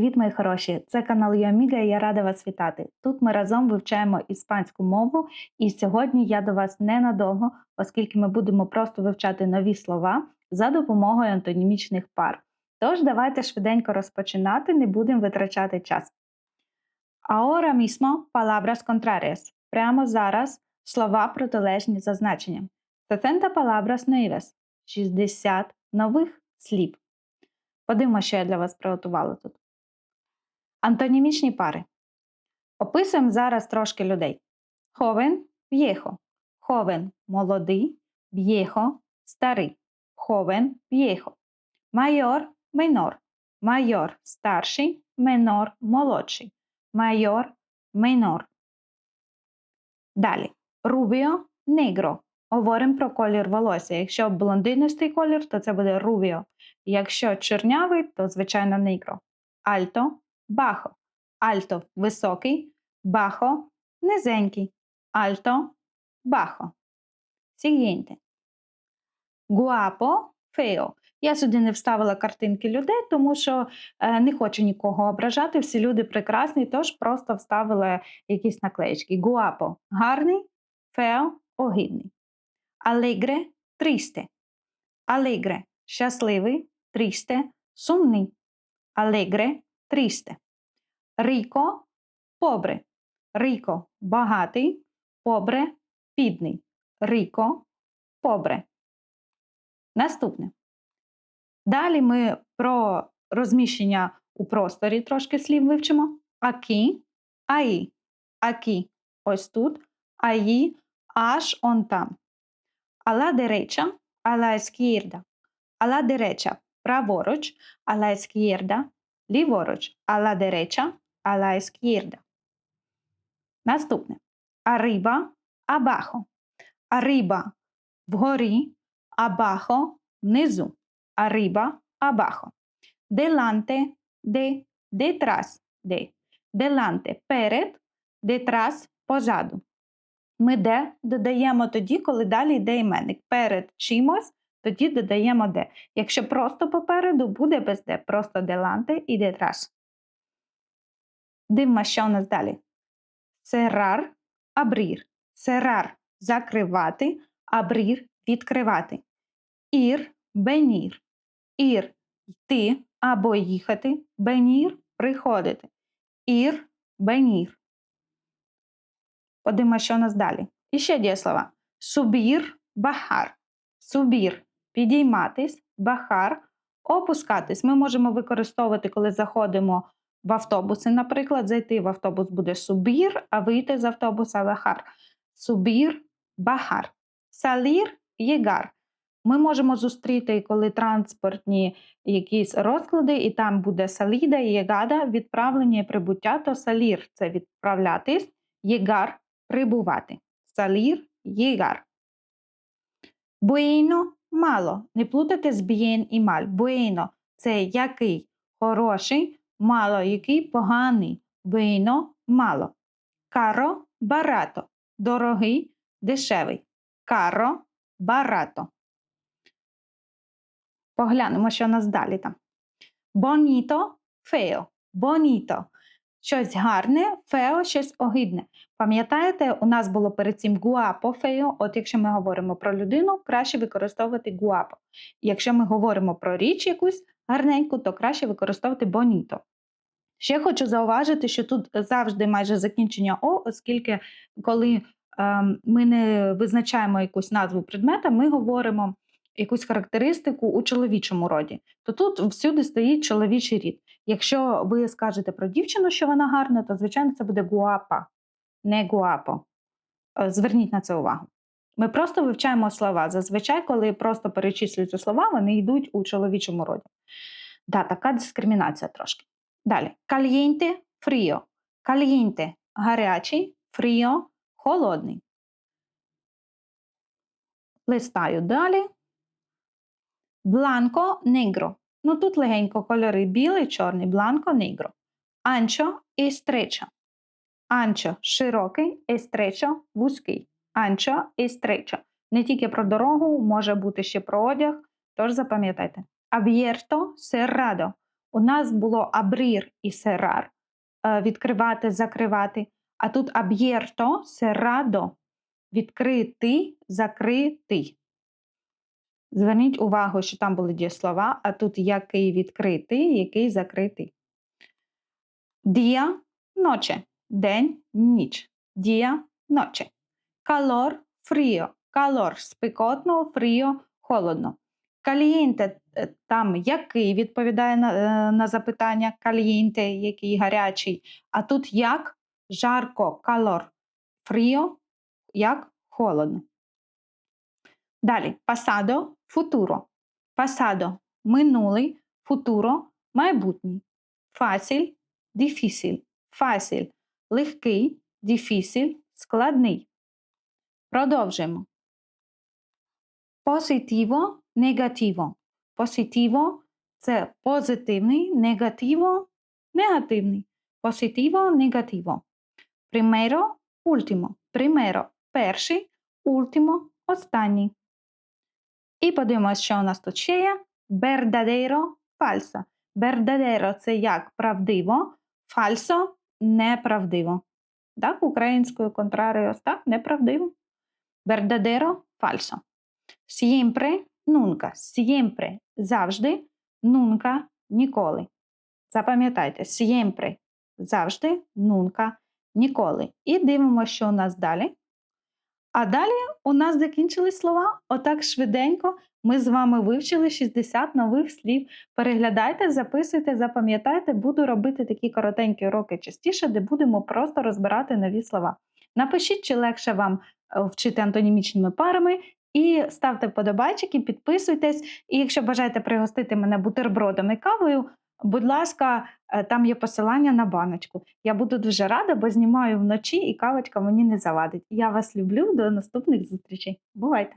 Привіт, мої хороші! Це канал Йоміга і я рада вас вітати. Тут ми разом вивчаємо іспанську мову, і сьогодні я до вас ненадовго, оскільки ми будемо просто вивчати нові слова за допомогою антонімічних пар. Тож, давайте швиденько розпочинати, не будемо витрачати час. Ahora mismo palabras contrarias. Прямо зараз слова протилежні за значенням. 60 palabras nuevas. 60 нових слів. Подивимо, що я для вас приготувала тут. Антонімічні пари. Описуємо зараз трошки людей. Ховен в'єхо. Ховен молодий, в'єхо старий. Ховен в'єхо. Майор менор. Майор старший, менор молодший. Майор менор. Далі. Рубіо негро. Говоримо про колір волосся. Якщо блондинистий колір, то це буде рубіо. Якщо чорнявий, то звичайно негро. Альто бахо. Альто високий, бахо низенький. Альто бахо. Siguiente. Guapo feo. Я сюди не вставила картинки людей, тому що е, не хочу нікого ображати. Всі люди прекрасні, тож просто вставила якісь наклеїчки. Guapo – гарний, feo – огидний. Allegre – triste. Allegre – щасливий, triste – сумний. Allegre – triste. Ріко побре. Ріко багатий, побре бідний. Ріко побре. Наступне. Далі ми про розміщення у просторі трошки слів вивчимо. Акі, аї. Акі ось тут, аї аж он там. Ала дереча, ала ескірда. Ала дереча праворуч, ала ескірда ліворуч, ала дереча, ала ескірда. Наступне. Ариба, абахо. Ариба вгорі, абахо внизу. Arriba, abajo. Delante de, detrás de. Delante перед, detrás позаду. Ми де додаємо тоді, коли далі йде іменник. Перед чимось, тоді додаємо де. Якщо просто попереду, буде без де. Просто деланте і detrás. Дивимо, що у нас далі. Серар, абрір. Серар закривати, абрір відкривати. Ір, бенір. Ір йти або їхати, бенір приходити. Ір бенір. Подивимо, що у нас далі. І ще дієслова. Субір бахар. Субір підійматись, бахар, опускатись. Ми можемо використовувати, коли заходимо в автобуси, наприклад, зайти в автобус буде субір, а вийти з автобуса бахар. Субір бахар. Салір єгар. Ми можемо зустріти, коли транспортні якісь розклади, і там буде саліда, єгада, відправлення і прибуття, то салір це відправлятись, єгар прибувати. Салір єгар. Буїно мало. Не плутати з бієн і маль. Буїно це який хороший, мало, який поганий. Буїно мало. Каро барато. Дорогий, дешевий. Каро барато. Поглянемо, що у нас далі там. Боніто фео. Боніто. Щось гарне, фео щось огидне. Пам'ятаєте, у нас було перед цим гуапо фео. От якщо ми говоримо про людину, краще використовувати гуапо. Якщо ми говоримо про річ якусь гарненьку, то краще використовувати боніто. Ще хочу зауважити, що тут завжди майже закінчення О, оскільки коли е, ми не визначаємо якусь назву предмета, ми говоримо якусь характеристику у чоловічому роді, то тут всюди стоїть чоловічий рід. Якщо ви скажете про дівчину, що вона гарна, то, звичайно, це буде гуапа, не гуапо. Е, зверніть на це увагу. Ми просто вивчаємо слова. Зазвичай, коли просто перечислюються слова, вони йдуть у чоловічому роді. Да, така дискримінація трошки. Далі. Кальєнте фріо. Кальєнте гарячий, фріо холодний. Листаю далі. Бланко негро. Ну тут легенько кольори білий, чорний, бланко негро. Анчо і стречо. Анчо широкий, естречо вузький. Анчо і стречо. Не тільки про дорогу, може бути ще про одяг, тож запам'ятайте. Аб'єрто серрадо. У нас було абрір і серар е, відкривати, закривати. А тут аб'єрто, серадо відкрити, закрити. Зверніть увагу, що там були дієслова, а тут який відкритий, який закритий. Дія ноче. День, ніч. Дія ноче. Калор фріо. Калор спекотно, фріо холодно. Калієнте там який відповідає на, е, на запитання калієнте, який гарячий. А тут як жарко, калор, фріо, як холодно. Далі пасадо футуро. Пасадо минулий, футуро майбутній. Фасіль діфісіль. Фасіль легкий, діфісіль складний. Продовжуємо. Позитиво, негативо. Позитиво це позитивний, негативо негативний. Позитиво, негативо. Примеро, ультимо. Примеро перший, ультимо останній. І подивимося, що у нас тут ще є. Бердадеро, фальсо. Бердадеро це як правдиво, фальсо неправдиво. Так, українською контрари ось так, неправдиво. Бердадеро, фальсо. Siempre, nunca. Siempre – завжди, nunca – ніколи. Запам'ятайте, siempre – завжди, nunca – ніколи. І дивимося, що у нас далі. А далі у нас закінчились слова. Отак швиденько ми з вами вивчили 60 нових слів. Переглядайте, записуйте, запам'ятайте, буду робити такі коротенькі уроки частіше, де будемо просто розбирати нові слова. Напишіть, чи легше вам е, вчити антонімічними парами. І ставте вподобайчики, підписуйтесь. І якщо бажаєте пригостити мене бутербродом і кавою, будь ласка, е, там є посилання на баночку. Я буду дуже рада, бо знімаю вночі і кавочка мені не завадить. Я вас люблю, до наступних зустрічей. Бувайте!